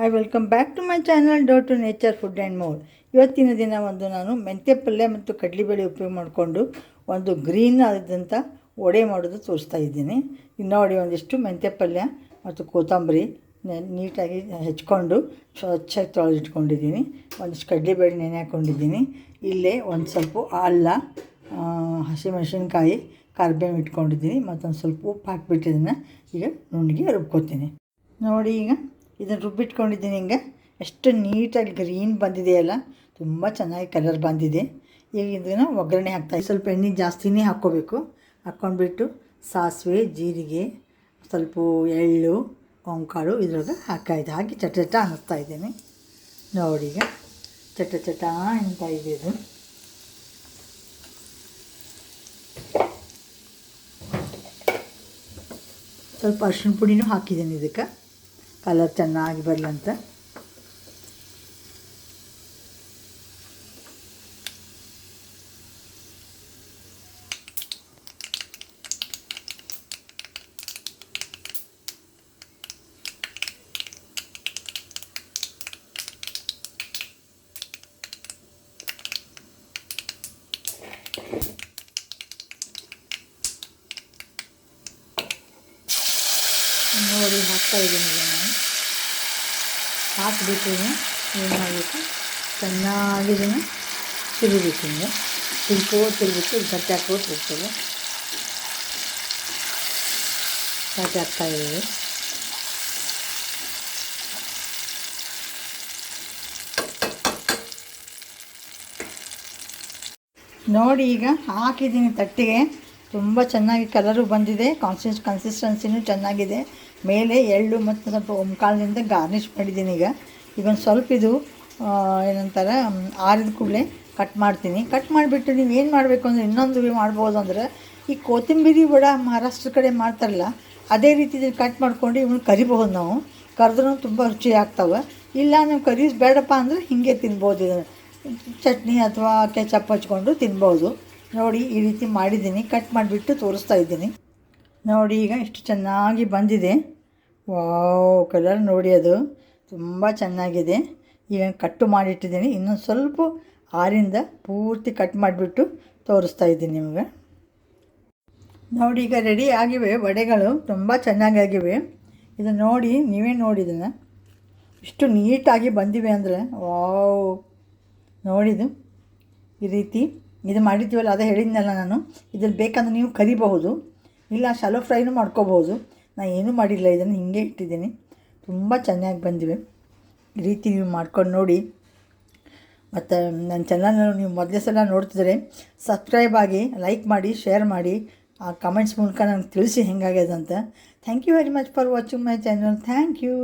Hi welcome back to my channel dough to nature food and more ಇವತ್ತಿನ ದಿನ ಒಂದು ನಾನು ಮೆಂತ್ಯ ಪಲ್ಯ ಮತ್ತು ಕಡಲೆಬೇಳೆ ಉಪಯೋಗ ಮಾಡಿಕೊಂಡು ಒಂದು ಗ್ರೀನ್ ಆದಂಥ ವಡೆ ಮಾಡೋದು ತೋರಿಸ್ತಾ ಇದ್ದೀನಿ. ಇನ್ನು ನೋಡಿ ಒಂದಿಷ್ಟು ಮೆಂತ್ಯ ಪಲ್ಯ ಮತ್ತು ಕೊತ್ತಂಬರಿ ನೀಟಾಗಿ ಹೆಚ್ಕೊಂಡು ಸ್ವಚ್ಛಾಗಿ ತೊಳೆದಿಟ್ಕೊಂಡಿದ್ದೀನಿ. ಒಂದಿಷ್ಟು ಕಡಲೆಬೇಳೆ ನೆನೆ ಹಾಕ್ಕೊಂಡಿದ್ದೀನಿ ಇಲ್ಲೇ ಒಂದು ಸ್ವಲ್ಪ ಅಲ್ಲ ಹಸಿಮೆಣಸಿನ್ಕಾಯಿ ಕರ್ಬೇವು ಇಟ್ಕೊಂಡಿದ್ದೀನಿ. ಮತ್ತೊಂದು ಸ್ವಲ್ಪ ಉಪ್ಪು ಹಾಕ್ಬಿಟ್ಟು ಇದನ್ನು ಈಗ ನುಣ್ಣಗೆ ರುಬ್ಕೋತೀನಿ. ನೋಡಿ ಈಗ ಇದನ್ನು ರುಬ್ಬಿಟ್ಕೊಂಡಿದ್ದೀನಿ ಹಿಂಗೆ? ಎಷ್ಟು ನೀಟಾಗಿ ಗ್ರೀನ್ ಬಂದಿದೆಯಲ್ಲ ತುಂಬ ಚೆನ್ನಾಗಿ ಕಲರ್ ಬಂದಿದೆ. ಈಗ ಇದನ್ನು ಒಗ್ಗರಣೆ ಹಾಕ್ತಾ ಸ್ವಲ್ಪ ಎಣ್ಣೆ ಜಾಸ್ತಿನೇ ಹಾಕ್ಕೋಬೇಕು. ಹಾಕ್ಕೊಂಡ್ಬಿಟ್ಟು ಸಾಸಿವೆ, ಜೀರಿಗೆ, ಸ್ವಲ್ಪ ಎಳ್ಳು ಕೊಂಕಾಳು ಇದ್ರಾಗ ಹಾಕಾಯಿದೆ ಹಾಕಿ ಚಟ ಚಟ ಅನ್ನಿಸ್ತಾ ಇದ್ದೀನಿ. ನೋಡಿ ಈಗ ಚಟ ಚಟ ಅಂತ ಇದೆ ಇದು. ಸ್ವಲ್ಪ ಅರ್ಶಿಣ ಪುಡಿನೂ ಹಾಕಿದ್ದೀನಿ ಇದಕ್ಕೆ. ಕಲರ್ ಚೆನ್ನಾಗಿ ಬರಲಂತ. ನೋಡಿ ಹಾಕ್ತಾ ಇದ್ದೀನಿ ಈಗ ನಾನು ಹಾಕಿಬಿಟ್ಟು ಏನು ಮಾಡಬೇಕು ಚೆನ್ನಾಗಿ ಇದನ್ನು ತಿರುಗಬೇಕು ಹಿಂಗೆ ತಿರ್ಕೋ ತಿರುಗಿಟ್ಟು ಗಟ್ಟಿ ಹಾಕೋದು ಇರ್ತದೆ ಗಟ್ಟಿ ಹಾಕ್ತಾ ಇದ್ದೀವಿ ನೋಡಿ ಈಗ ಹಾಕಿದ್ದೀನಿ ತಟ್ಟಿಗೆ. ತುಂಬ ಚೆನ್ನಾಗಿ ಕಲರು ಬಂದಿದೆ. ಕಾನ್ಸಿಸ್ ಕನ್ಸಿಸ್ಟೆನ್ಸಿನೂ ಚೆನ್ನಾಗಿದೆ. ಮೇಲೆ ಎಳ್ಳು ಮತ್ತು ಸ್ವಲ್ಪ ಒಮ್ಕಾಳಿನಿಂದ ಗಾರ್ನಿಷ್ ಮಾಡಿದ್ದೀನಿ ಈಗ. ಈಗ ಒಂದು ಸ್ವಲ್ಪ ಇದು ಏನಂತಾರೆ ಆರಿದ ಕೂಡಲೇ ಕಟ್ ಮಾಡ್ತೀನಿ. ಕಟ್ ಮಾಡಿಬಿಟ್ಟು ನೀವು ಏನು ಮಾಡಬೇಕು ಅಂದರೆ ಇನ್ನೊಂದು ಮಾಡ್ಬೋದು ಅಂದರೆ, ಈ ಕೊತ್ತಂಬರಿ ಬಡ ಮಹಾರಾಷ್ಟ್ರ ಕಡೆ ಮಾಡ್ತಾರಲ್ಲ, ಅದೇ ರೀತಿ ಕಟ್ ಮಾಡ್ಕೊಂಡು ಇವನು ಕರಿಬಹುದು ನಾವು. ಕರೆದ್ರೂ ತುಂಬ ರುಚಿ ಆಗ್ತವೆ. ಇಲ್ಲ ನಾವು ಕರೀಸ್ ಬೇಡಪ್ಪ ಅಂದರೆ ಹೀಗೆ ತಿನ್ಬೋದು. ಇದನ್ನು ಚಟ್ನಿ ಅಥವಾ ಕೆಚಪ್ ಹಚ್ಕೊಂಡು ತಿನ್ಬೋದು. ನೋಡಿ ಈ ರೀತಿ ಮಾಡಿದ್ದೀನಿ. ಕಟ್ ಮಾಡಿಬಿಟ್ಟು ತೋರಿಸ್ತಾ ಇದ್ದೀನಿ. ನೋಡಿ ಈಗ ಇಷ್ಟು ಚೆನ್ನಾಗಿ ಬಂದಿದೆ. ವಾವ್ ಕಲರ್ ನೋಡಿ ಅದು. ತುಂಬ ಚೆನ್ನಾಗಿದೆ. ಈಗ ಕಟ್ಟು ಮಾಡಿಟ್ಟಿದ್ದೀನಿ. ಇನ್ನೊಂದು ಸ್ವಲ್ಪ ಹಾರಿಂದ ಪೂರ್ತಿ ಕಟ್ ಮಾಡಿಬಿಟ್ಟು ತೋರಿಸ್ತಾ ಇದ್ದೀನಿ ನಿಮಗೆ. ನೋಡಿ ಈಗ ರೆಡಿ ಆಗಿವೆ ವಡೆಗಳು. ತುಂಬ ಚೆನ್ನಾಗಾಗಿವೆ. ಇದನ್ನು ನೋಡಿ, ನೀವೇ ನೋಡಿ ಇಷ್ಟು ನೀಟಾಗಿ ಬಂದಿವೆ ಅಂದರೆ ವಾವ್ ನೋಡಿದು ಈ ರೀತಿ ಇದು ಮಾಡಿದ್ದೀವಲ್ಲ, ಅದೇ ಹೇಳಿದ್ನಲ್ಲ ನಾನು. ಇದ್ರಲ್ಲಿ ಬೇಕಂದ್ರೆ ನೀವು ಕರಿಬಹುದು. ಇಲ್ಲ ಶಾಲೋ ಫ್ರೈನೂ ಮಾಡ್ಕೋಬಹುದು. ನಾನು ಏನೂ ಮಾಡಿಲ್ಲ, ಇದನ್ನು ಹಿಂಗೆ ಇಟ್ಟಿದ್ದೀನಿ. ತುಂಬ ಚೆನ್ನಾಗಿ ಬಂದಿವೆ. ಈ ರೀತಿ ನೀವು ಮಾಡ್ಕೊಂಡು ನೋಡಿ. ಮತ್ತು, ನನ್ನ ಚಾನಲ್ನ ನೀವು ಮೊದಲೇ ಸಲ ನೋಡ್ತಿದ್ರೆ ಸಬ್ಸ್ಕ್ರೈಬ್ ಆಗಿ ಲೈಕ್ ಮಾಡಿ ಶೇರ್ ಮಾಡಿ, ಆ ಕಮೆಂಟ್ಸ್ ಮೂಲಕ ನನಗೆ ತಿಳಿಸಿ ಹೆಂಗಾಗ್ಯದಂತ. Thank you very much for watching my channel thank you